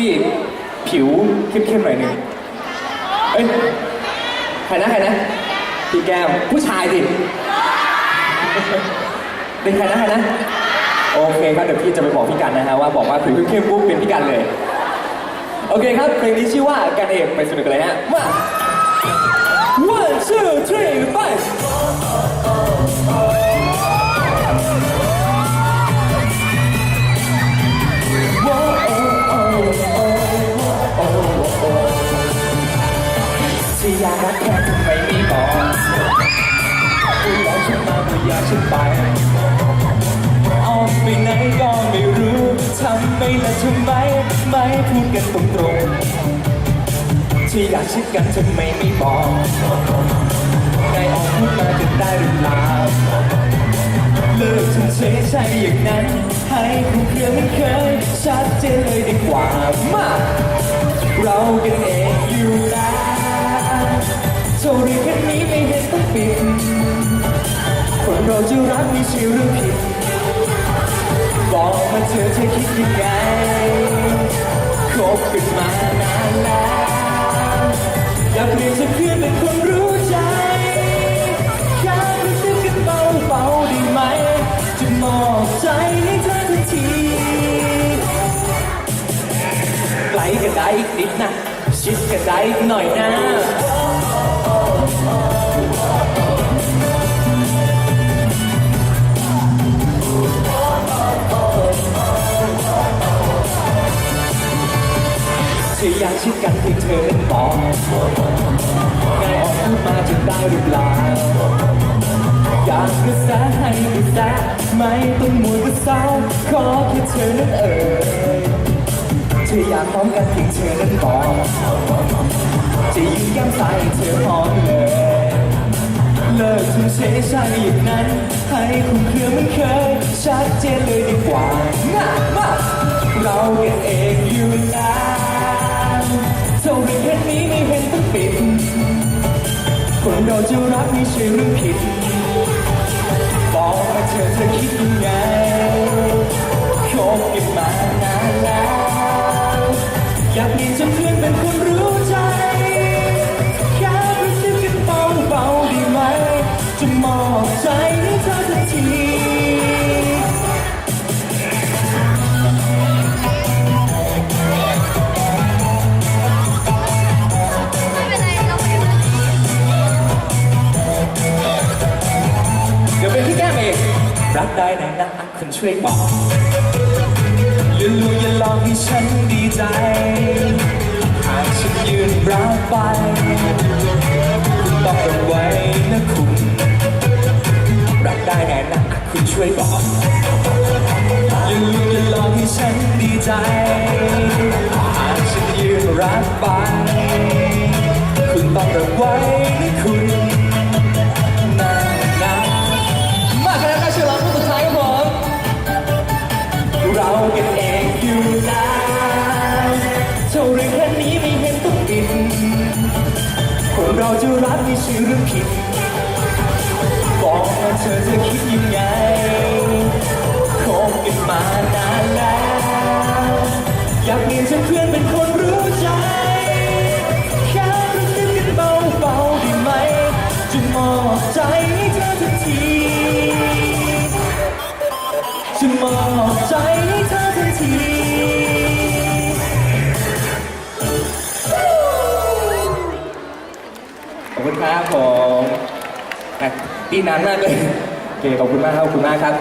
ที่ผิวเข้มๆหน่อยหนึ่งเอ้ยใครนะใครนะพี่แก้มผู้ชายสิเป็นใครนะใครนะโอเคครับเดี๋ยวพี่จะไปบอกพี่กันนะฮะว่าบอกว่าผิวเข้มๆปุ๊บเป็นพี่กันเลย โอเคครับเพลงนี้ชื่อว่ากันเองไปสนุกกันเลยฮะมา one two three five รักแค่ทำไมไม่บอกคุณหลอกฉันมาเพื่ออยากฉันไปออกไปไหนก็ไม่รู้ทำไมและทำไมไม่พูดกันตรงๆที่อยากชิดกันทำไมไม่บอกได้ออกพูดมากันได้หรือเปล่าเลิกทำเฉยใช่อย่างนั้น ให้คุณเคลียร์มันเคยชัดเจนเลยดีกว่ามาเรากันเอง รักไม่ใช่เรื่อผิด บอกมาเธอเธอคิดยังไงคบกันมานานแล้วอยากเปลี่ยนจากเพื่อนเป็นคนรู้ใจแค่รู้สึกกันเบาเบาๆได้ไหม จะมอบใจให้เธอทันทีไกลกันได้อีกนิดนะชิดกันได้อีกหน่อยนะ ชิดกันเพียงเธอนั้นบอกไงออกพูดมาจะได้หรือเปล่าอยากกระแสให้กระแสไม่ต้องมัวกระเศร้าขอแค่เธอนั้นเอ่ยเธอยากพร้อมกันเพียงเธอนั้นบอกจะยืนแก้มให้เธอพร้อมเลยเลิกทุ่มเทใช่อย่างนั้น ให้คุณเครือมันเคยชัดเจนเลยดีกว่ามาเรากันเอง จะรักไม่ใช่เรื่องผิดบอกมาเธอเธอคิดยังไงคบกันมานานแล้ว อยากมีจนจากเพื่อนเป็นคนรู้ใจแค่กระซิบกันเบาเบาๆได้ไหม จะมอบใจ รักได้ไหนนะคุณช่วยบอกอย่าลูอย่าลองให้ฉันดีใจ หากฉันยืนรับไปคุณต้องระไว้นะคุณ รักได้แน่นะคุณช่วยบอกอย่าลูอย่าลองให้ฉันดีใจ หากฉันยืนรับไป คุณต้องระไว้ แค่นี้ไม่เห็นต้องปิดคนเราจะรักไม่ใช่เรื่องผิด บอกมาเธอเธอคิดยังไงคบกันมานานแล้ว อยากเรียนเพื่อนเป็นคนรู้ใจ แค่ระซิบกันเบาเบาๆได้ไหมจะมอบใจให้เธอทันทีจะมอบ อบคุณครับผมอะดีนานมากเลยโอเคขอบคุณมากครับขอบคุณมากครับ